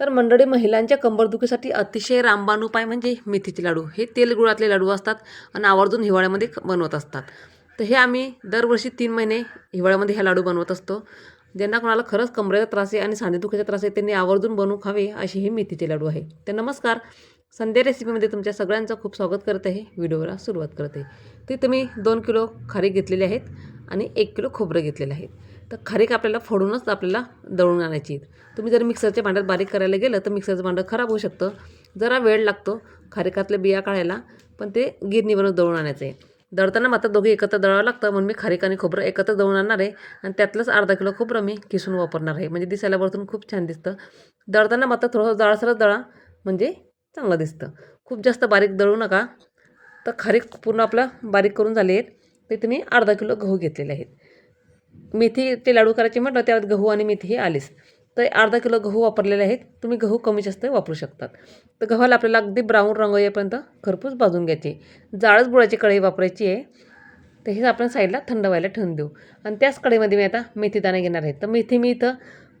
तर मंडळी महिलांच्या कंबरदुखीसाठी अतिशय रामबाण उपाय म्हणजे मेथीचे लाडू. हे तेलगुळातले लाडू असतात आणि आवर्जून हिवाळ्यामध्ये बनवत असतात. तर हे आम्ही दरवर्षी तीन महिने हिवाळ्यामध्ये हे लाडू बनवत असतो. ज्यांना कोणाला खरंच कमरेचा त्रास आहे आणि सांधेदुखीचा त्रास आहे त्यांनी आवर्जून बनवू खावे असे हे मेथीचे लाडू आहे. तर नमस्कार. संध्या रेसिपीमध्ये तुमच्या सगळ्यांचं खूप स्वागत करत आहे. व्हिडिओला सुरुवात करते. ते तुम्ही दोन किलो खारी घेतलेले आहेत आणि एक किलो खोबरं घेतलेलं आहे. तर खारीक आपल्याला फोडूनच आपल्याला दळून आणायची तुम्ही जर मिक्सरच्या भांड्यात बारीक करायला गेलं तर मिक्सरचं भांडं खराब होऊ शकतं. जरा वेळ लागतो खारीकातल्या बिया काढायला पण ते गिरणीवरून दळून आणायचं. आहे दळताना मात्र दोघे एकत्र दळावं लागतं म्हणून मी खारीक आणि खोबरं एकत्र दळून आणणार आहे आणि त्यातलंच अर्धा किलो खोबरं मी किसून वापरणार आहे. म्हणजे दिसायला वरतून खूप छान दिसतं. दळताना मात्र थोडंसं जाळसरच दळा म्हणजे चांगलं दिसतं. खूप जास्त बारीक दळू नका. तर खारीक पूर्ण आपलं बारीक करून झाले आहेत. ते तुम्ही अर्धा किलो गहू घेतलेले आहेत. मेथी ते लाडू करायचे म्हटलं त्यात गहू आणि मेथी ही आलीच. तर अर्धा किलो गहू वापरलेले आहेत. तुम्ही गहू कमी जास्त वापरू शकतात. तर गव्हाला आपल्याला अगदी ब्राऊन रंग येईपर्यंत खरपूस भाजून घ्यायचे. जाळच बुळाची कढई वापरायची आहे. तर हे आपण साईडला थंड व्हायला ठेवून देऊ. आणि त्याच कढईमध्ये मी आता मेथीदाणे घेणार आहे. तर मेथी मी इथं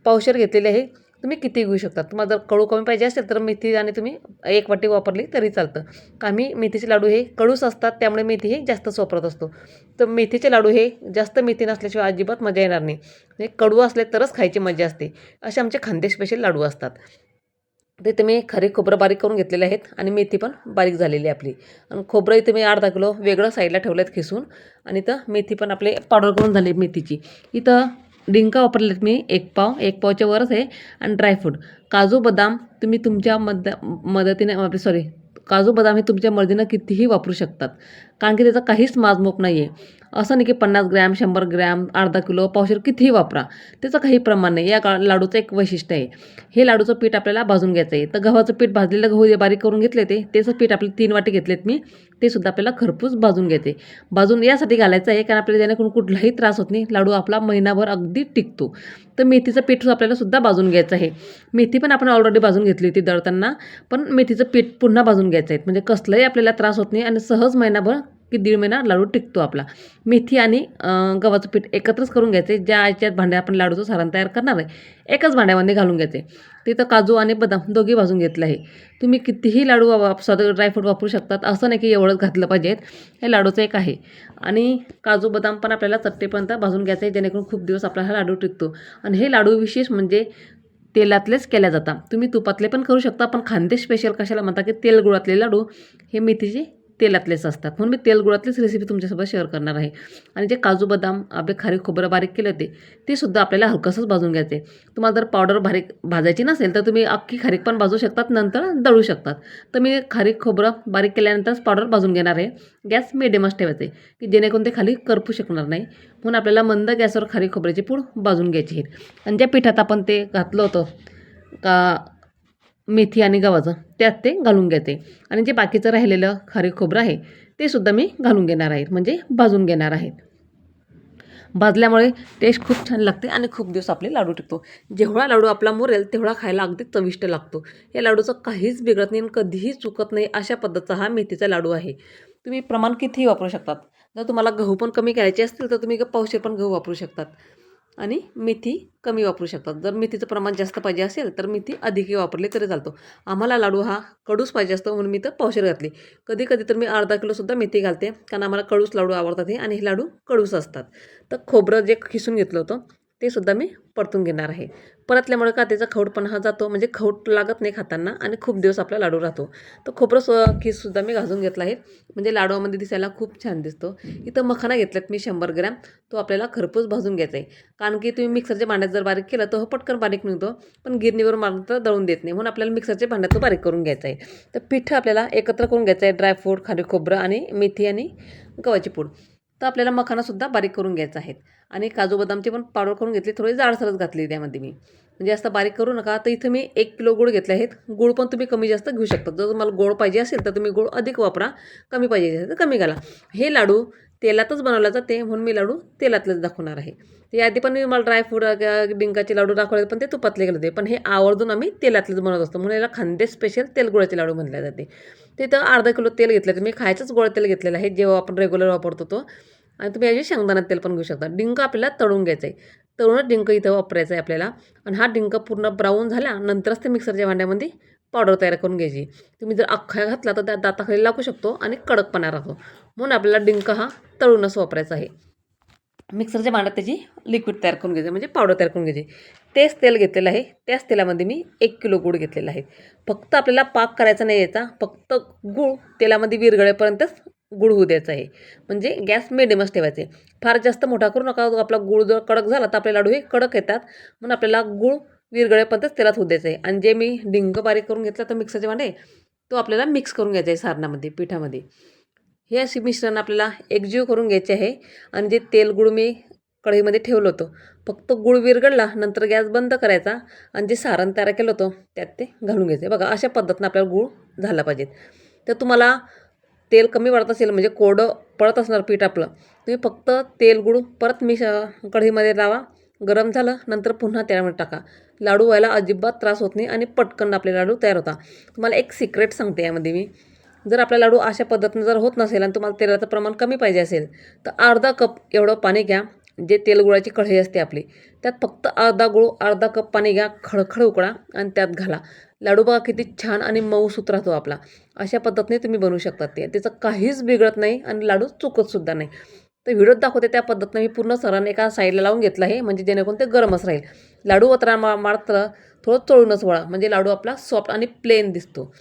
पावशर घेतलेली आहे. तुम्ही किती घेऊ शकता? तुम्हाला जर कडू कमी पाहिजे असेल तर मेथी आणि तुम्ही एक वाटी वापरली तरी चालतं. आम्ही मेथीचे लाडू हे कडूच असतात त्यामुळे मेथी हे जास्तच वापरत असतो. तर मेथीचे लाडू हे जास्त मेथी नसल्याशिवाय अजिबात मजा येणार नाही. हे कडू असले तरच खायची मजा असते. असे आमचे खांदे स्पेशल लाडू असतात. ते तुम्ही खरे खोबरं बारीक करून घेतलेले आहेत आणि मेथी पण बारीक झालेली आहे आपली. आणि खोबरं इथे मी अर्धा किलो वेगळं साईडला ठेवलं आहेत खिसून आणि इथं मेथी पण आपले पावडर करून झाली मेथीची. इथं डिंका वापरलेत मी एक पाव एक पावच्या वरच आहे आणि ड्रायफ्रूट काजू बदाम तुम्ही तुमच्या मद मदतीने सॉरी काजू बदाम हे तुमच्या मर्जीनं कितीही वापरू शकतात. कारण की त्याचा काहीच माजमूक नाही आहे असं नाही की पन्नास ग्रॅम शंभर ग्रॅम अर्धा किलो पावशेर कितीही वापरा. त्याचं काही प्रमाण नाही. या का लाडूचं एक वैशिष्ट्य आहे. हे लाडूचं पीठ आपल्याला भाजून घ्यायचं आहे. तर गव्हाचं पीठ भाजलेलं गहू जे बारीक करून घेतले ते त्याचं पीठ आपले तीन वाटे घेतलेत मी. ते सुद्धा आपल्याला खरपूस भाजून घ्यायचे भाजून यासाठी घालायचं आहे कारण आपल्याला जेणेकरून कुठलाही त्रास होत नाही. लाडू आपला महिनाभर अगदी टिकतो. तर मेथीचं पीठ आपल्याला सुद्धा भाजून घ्यायचं आहे. मेथी पण आपण ऑलरेडी भाजून घेतली होती दळताना. पण मेथीचं पीठ पुन्हा भाजून घ्यायचं आहे. म्हणजे कसलंही आपल्याला त्रास होत नाही आणि सहज महिनाभर की दीड महिना लाडू टिकतो आपला. मेथी आणि गव्हाचं पीठ एकत्रच करून घ्यायचे. ज्या याच्यात भांड्या आपण लाडूचं सारण तयार करणार आहे एकाच भांड्यामध्ये घालून घ्यायचे. तिथं काजू आणि बदाम दोघी भाजून घेतलं आहे. तुम्ही कितीही लाडू वाप स्वतः ड्रायफ्रूट वापरू शकतात. असं नाही की एवढंच घातलं पाहिजेत. हे लाडूचं एक आहे. आणि काजू बदाम पण आपल्याला चट्टेपर्यंत भाजून घ्यायचं आहे जेणेकरून खूप दिवस आपला हा लाडू टिकतो. आणि हे लाडू विशेष म्हणजे तेलातलेच केल्या जातात. तुम्ही तुपातले पण करू शकता पण खांदे स्पेशल कशाला म्हणता की तेल गुळातले लाडू हे मेथीचे तेलातलेच असतात. म्हणून मी तेलगुळातलीच रेसिपी तुमच्यासोबत शेअर करणार आहे. आणि जे काजू बदाम आपले खारीक खोबरं बारीक केले होते ते सुद्धा आपल्याला हलकंसंच भाजून घ्यायचे. तुम्हाला जर पावडर बारीक भाजायची नसेल तर तुम्ही अख्खी खारीक पण भाजू शकतात नंतर दळू शकतात. तर मी खारीक खोबरं बारीक केल्यानंतरच पावडर भाजून घेणार आहे. गॅस मिडियमच ठेवायचे की जेणेकरून ते खाली करपू शकणार नाही. म्हणून आपल्याला मंद गॅसवर खारीक खोबऱ्याची पूड भाजून घ्यायची आहे. आणि ज्या पिठात आपण ते घातलं होतं का मेथी आणि गव्हाचं त्यात ते घालून घेते. आणि जे बाकीचं राहिलेलं खारी खोबरं आहे ते सुद्धा मी घालून घेणार आहे. म्हणजे भाजून घेणार आहेत भाजल्यामुळे टेस्ट खूप छान लागते आणि खूप दिवस आपले लाडू टिकतो. जेवढा लाडू आपला मुरेल तेवढा खायला अगदी चविष्ट लागतो. या लाडूचं काहीच बिघडत नाही आणि कधीही चुकत नाही अशा पद्धतीचा हा मेथीचा लाडू आहे. तुम्ही प्रमाण कितीही वापरू शकतात. जर तुम्हाला गहू पण कमी करायचे असतील तर तुम्ही पावशेर पण गहू वापरू शकतात. आणि मेथी कमी वापरू शकतात. जर मेथीचं प्रमाण जास्त पाहिजे असेल तर मेथी अधिकही वापरली तरी चालतो. आम्हाला लाडू हा कडूस पाहिजे असतो म्हणून मी तर पावशेर घातली. कधी कधी तर मी अर्धा किलोसुद्धा मेथी घालते कारण आम्हाला कडूस लाडू आवडतात हे आणि हे लाडू कडूस असतात. तर खोबरं जे खिसून घेतलं होतं ते सुद्धा मी परतून घेणार आहे. परतल्यामुळे का त्याचा खवटपणा हा जातो म्हणजे खवट लागत नाही खाताना आणि खूप दिवस आपला लाडू राहतो. तर खोबरं खीससुद्धा मी घासून घेतला आहे. म्हणजे लाडूमध्ये दिसायला खूप छान दिसतो. इथं मखाना घेतल्यात मी शंभर ग्रॅम. तो आपल्याला खरपूस भाजून घ्यायचा आहे. कारण की तुम्ही मिक्सरच्या भांड्यात जर बारीक केलं तर हो पटकन बारीक निघतो. पण गिरणीवर मात्र दळून देत नाही. म्हणून आपल्याला मिक्सरच्या भांड्यात तो बारीक करून घ्यायचा आहे. तर पिठं आपल्याला एकत्र करून घ्यायचं आहे. ड्रायफ्रूट खारी खोबरं आणि मेथी आणि गव्हाची पूड. तर आपल्याला मखानासुद्धा बारीक करून घ्यायचा आहे. आणि काजू बदामची पण पावडर करून घेतली थोडी जाडसरच घातली त्यामध्ये मी. म्हणजे जास्त बारीक करू नका तर इथं मी एक किलो गुळ घेतले आहेत. गुळ पण तुम्ही कमी जास्त घेऊ शकता. जर तुम्हाला गोड पाहिजे असेल तर तुम्ही गुळ अधिक वापरा. कमी पाहिजे असेल तर कमी घाला. हे लाडू तेलातच बनवला जाते म्हणून मी लाडू तेलातलेच दाखवणार आहे. ते आधी पण मी मला ड्रायफ्रूट डिंकाचे लाडू दाखवले पण ते तुपातले गेले होते. पण हे आवर्जून आम्ही तेलातलेच बनवत असतो. म्हणून याला खांदे स्पेशल तेलगुळाचे लाडू म्हणले जाते. तिथं अर्धा किलो तेल घेतलं तर मी खायचंच गोळ तेल घेतलेलं आहे जेव्हा आपण रेग्युलर वापरतो तो. आणि तुम्ही याची शेंगदाणा तेल पण घेऊ शकता. डिंक आपल्याला तळून घ्यायचं आहे तळूनच डिंक इथं वापरायचा आहे आपल्याला. आणि हा डिंक पूर्ण ब्राऊन झाला नंतरच ते मिक्सरच्या भांड्यामध्ये पावडर तयार करून घ्यायची. तुम्ही जर अख्खा घातला तर त्या दाताखाली लागू शकतो आणि कडकपणा राहतो. म्हणून आपल्याला डिंक हा तळूनच वापरायचा आहे. मिक्सरच्या भांड्यात त्याची लिक्विड तयार करून घ्यायची म्हणजे पावडर तयार करून घ्यायची. तेच तेल घेतलेलं आहे. त्याच तेलामध्ये मी एक किलो गूळ घेतलेला आहे. फक्त आपल्याला पाक करायचा नाही यायचा फक्त गूळ तेलामध्ये विरगळेपर्यंतच गूळ होऊ द्यायचं आहे. म्हणजे गॅस मिडियमच ठेवायचे. फार जास्त मोठा करू नका. आपला गूळ जर कडक झाला तर आपले लाडू हे कडक येतात. म्हणून आपल्याला गूळ विरगळेपर्यंतच तेलात होऊ द्यायचं आहे. आणि जे मी डिंग बारीक करून घेतला तर मिक्सरचे भांडे तो आपल्याला मिक्स करून घ्यायचा आहे सारणामध्ये पिठामध्ये. हे असे मिश्रण आपल्याला एकजीव करून घ्यायचे आहे. आणि जे तेल गुळ मी कढईमध्ये ठेवलं होतं फक्त गुळ विरगळला नंतर गॅस बंद करायचा आणि जे सारण तयार केलं होतं त्यात ते घालून घ्यायचं बघा अशा पद्धतीनं आपल्याला गुळ झाला पाहिजे तर तुम्हाला तेल कमी वाढत असेल म्हणजे कोरडं पडत असणार पीठ आपलं तुम्ही फक्त तेल गुळ परत मिश कढईमध्ये लावा गरम झालं नंतर पुन्हा त्यामध्ये टाका. लाडू व्हायला अजिबात त्रास होत नाही आणि पटकन आपले लाडू तयार होता तुम्हाला एक सिक्रेट सांगते यामध्ये मी. जर आपला लाडू अशा पद्धतीनं जर होत नसेल आणि तुम्हाला तेलाचं प्रमाण कमी पाहिजे असेल तर अर्धा कप एवढं पाणी घ्या. जे तेलगुळाची कढई असते आपली त्यात फक्त अर्धा गुळ अर्धा कप पाणी घ्या खळखळ उकळा आणि त्यात घाला. लाडू बघा किती छान आणि मऊसूत राहतो आपला. अशा पद्धतीने तुम्ही बनवू शकतात ते. त्याचं काहीच बिघडत नाही आणि लाडू चुकतसुद्धा नाही. तर व्हिडिओत दाखवते त्या पद्धतीनं मी पूर्ण सरांनी एका साईडला लावून घेतलं आहे म्हणजे जेणेकरून ते गरमच राहील. लाडू वतरा मा मात्र थोडं चोळूनच वळा म्हणजे लाडू आपला सॉफ्ट आणि प्लेन दिसतो.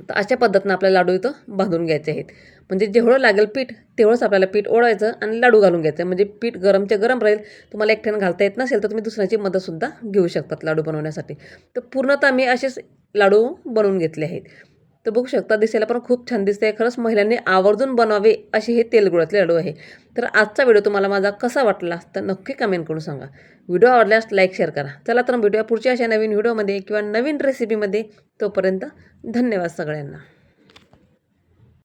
तर अशा पद्धतीनं आपल्या लाडू इथं बांधून घ्यायचे आहेत. म्हणजे जेवढं लागेल पीठ तेवढंच आपल्याला पीठ ओढायचं आणि लाडू घालून घ्यायचं. म्हणजे पीठ गरमचे गरम राहील तुम्हाला एकट्यानं घालता येत नसेल तर तुम्ही दुसऱ्याची मदतसुद्धा घेऊ शकतात लाडू बनवण्यासाठी. तर पूर्णतः मी असेच लाडू बनवून घेतले आहेत. तर बघू शकता दिसायला पण खूप छान दिसते खरंच महिलांनी आवर्जून बनवावे असे हे तेलगुळातले लाडू आहे. तर आजचा व्हिडिओ तुम्हाला माझा कसा वाटला तर नक्की कमेंट करून सांगा. व्हिडिओ आवडल्यास लाईक शेअर करा. चला तर भेटूया पुढच्या अशा नवीन व्हिडिओमध्ये किंवा नवीन रेसिपीमध्ये तोपर्यंत धन्यवाद सगळ्यांना.